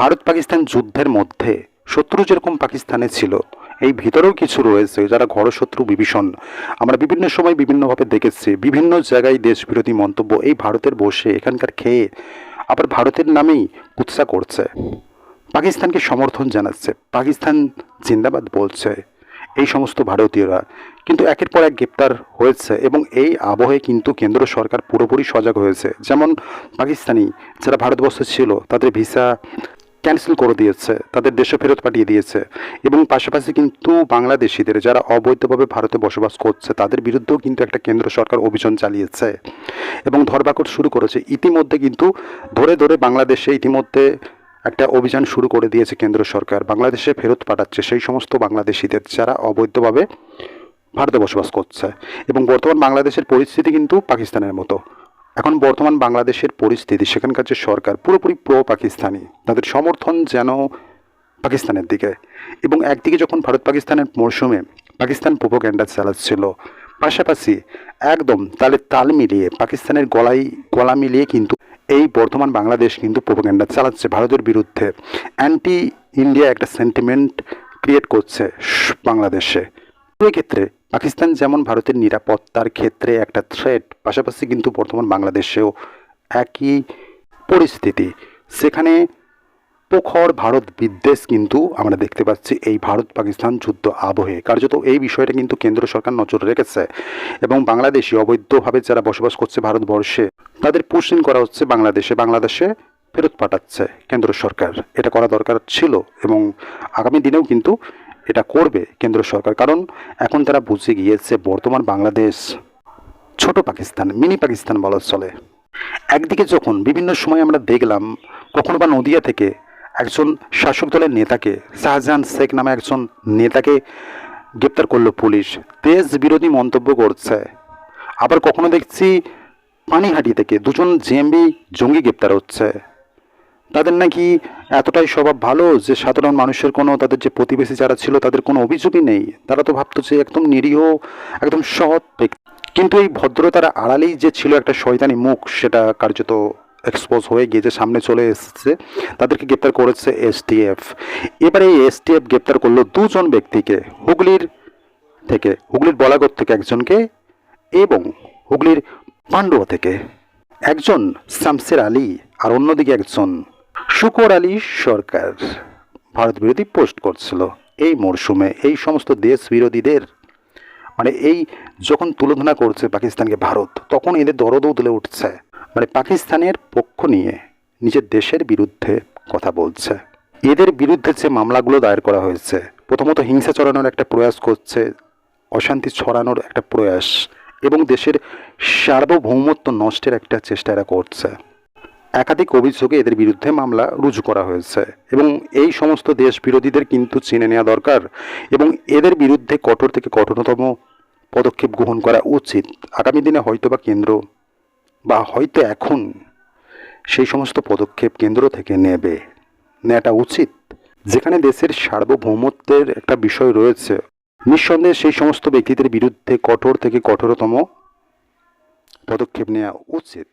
ভারত পাকিস্তান যুদ্ধের মধ্যে শত্রু যেরকম পাকিস্তানে ছিল, এই ভিতরেও কিছু রয়েছে যারা ঘরশত্রু বিভীষণ। আমরা বিভিন্ন সময় বিভিন্নভাবে দেখেছি, বিভিন্ন জায়গায় দেশবিরোধী মন্তব্য, এই ভারতের বসে এখানকার খেয়ে আবার ভারতের নামেই কুৎসা করছে। পাকিস্তানকে সমর্থন জানাচ্ছে, পাকিস্তান জিন্দাবাদ বলছে, এই সমস্ত ভারতীয়রা। কিন্তু একের পর এক গ্রেপ্তার হয়েছে এবং এই আবহে কিন্তু কেন্দ্র সরকার পুরোপুরি সজাগ হয়েছে। যেমন পাকিস্তানি যারা ভারতবর্ষে ছিল, তাদের ভিসা ক্যান্সেল করে দিয়েছে, তাদের দেশে ফেরত পাঠিয়ে দিয়েছে। এবং পাশাপাশি কিন্তু বাংলাদেশিদের যারা অবৈধভাবে ভারতে বসবাস করছে, তাদের বিরুদ্ধেও কিন্তু একটা কেন্দ্র সরকার অভিযান চালিয়েছে। এবং ধরপাকড় শুরু করেছে। ইতিমধ্যে কিন্তু ধরে ধরে বাংলাদেশে ইতিমধ্যে একটা অভিযান শুরু করে দিয়েছে কেন্দ্র সরকার। বাংলাদেশে ফেরত পাঠাচ্ছে সেই সমস্ত বাংলাদেশিদের যারা অবৈধভাবে ভারতে বসবাস করছে। এবং বর্তমান বাংলাদেশের পরিস্থিতি কিন্তু পাকিস্তানের মতো। এখন বর্তমান বাংলাদেশের পরিস্থিতি, সেখানকার যে সরকার পুরোপুরি প্রো পাকিস্তানি তাদের সমর্থন যেন পাকিস্তানের দিকে। এবং একদিকে যখন ভারত পাকিস্তানের মরশুমে পাকিস্তান প্রোপোগ্যান্ডা চালাচ্ছিল, পাশাপাশি একদম তালে তাল মিলিয়ে, পাকিস্তানের গলায় গলা মিলিয়ে কিন্তু এই বর্তমান বাংলাদেশ কিন্তু প্রোপোগ্যান্ডা চালাচ্ছে ভারতের বিরুদ্ধে। অ্যান্টি ইন্ডিয়া একটা সেন্টিমেন্ট ক্রিয়েট করছে বাংলাদেশে। ক্ষেত্রে পাকিস্তান যেমন ভারতের নিরাপত্তার ক্ষেত্রে একটা থ্রেট পাশাপাশি কিন্তু বর্তমান বাংলাদেশেও একই পরিস্থিতি। সেখানে প্রখর ভারত বিদ্বেষ কিন্তু আমরা দেখতে পাচ্ছি এই ভারত পাকিস্তান যুদ্ধ আবহে। কার্যত এই বিষয়টা কিন্তু কেন্দ্র সরকার নজর রেখেছে এবং বাংলাদেশি অবৈধভাবে যারা বসবাস করছে ভারতবর্ষে, তাদের পুষিন করা হচ্ছে বাংলাদেশে। বাংলাদেশে ফেরত পাঠাচ্ছে কেন্দ্র সরকার। এটা করা দরকার ছিল এবং আগামী দিনেও কিন্তু এটা করবে কেন্দ্র সরকার, কারণ এখন তারা বুঝে গিয়েছে বর্তমান বাংলাদেশ ছোট পাকিস্তান, মিনি পাকিস্তান বলা চলে। একদিকে যখন বিভিন্ন সময় আমরা দেখলাম, কখনো বা নদিয়া থেকে একজন শাসক দলের নেতাকে, শাহজাহান শেখ নামে একজন নেতাকে গ্রেপ্তার করল পুলিশ। দেশ বিরোধী মন্তব্য করছে। আবার কখনো দেখছি পানিহাটি থেকে দুজন জেএমবি জঙ্গি গ্রেপ্তার হচ্ছে। তাদের নাকি এতটাই স্বভাব ভালো যে সাধারণ মানুষের কোনো তাদের যে প্রতিবেশী যারা ছিল তাদের কোনো অভিযোগই নেই। তারা তো ভাবতো যে একদম নিরীহ, একদম সৎ ব্যক্তি। কিন্তু এই ভদ্রতার আড়ালেই যে ছিল একটা শয়তানি মুখ, সেটা কার্যত এক্সপোজ হয়ে গিয়ে যে সামনে চলে এসেছে, তাদেরকে গ্রেপ্তার করেছে এসটিএফ এবারে এই এসটিএফ গ্রেপ্তার করল দুজন ব্যক্তিকে, হুগলির থেকে, হুগলির বলাগড় থেকে একজনকে এবং হুগলির পাণ্ডুয়া থেকে। একজন শামসের আলী আর অন্যদিকে একজন শুকর আলী সরকার ভারত বিরোধী পোস্ট করছিল এই মরশুমে এই সমস্ত দেশ বিরোধীদের। মানে এই যখন তুলনা করছে পাকিস্তানকে ভারত, তখন এদের দরদও তুলে উঠছে। মানে পাকিস্তানের পক্ষ নিয়ে নিজের দেশের বিরুদ্ধে কথা বলছে। এদের বিরুদ্ধে যে মামলাগুলো দায়ের করা হয়েছে, প্রথমত হিংসা চড়ানোর একটা প্রয়াস করছে, অশান্তি ছড়ানোর একটা প্রয়াস এবং দেশের সার্বভৌমত্ব নষ্টের একটা চেষ্টা এরা করছে। একাধিক অভিযোগে এদের বিরুদ্ধে মামলা রুজু করা হয়েছে এবং এই সমস্ত দেশ বিরোধীদের কিন্তু চিনে নেওয়া দরকার এবং এদের বিরুদ্ধে কঠোর থেকে কঠোরতম পদক্ষেপ গ্রহণ করা উচিত। আগামী দিনে হয়তো বা কেন্দ্র বা হয়তো এখন সেই সমস্ত পদক্ষেপ কেন্দ্র থেকে নেবে। নেওয়াটা উচিত। যেখানে দেশের সার্বভৌমত্বের একটা বিষয় রয়েছে, নিঃসন্দেহে সেই সমস্ত ব্যক্তিদের বিরুদ্ধে কঠোর থেকে কঠোরতম পদক্ষেপ নেওয়া উচিত।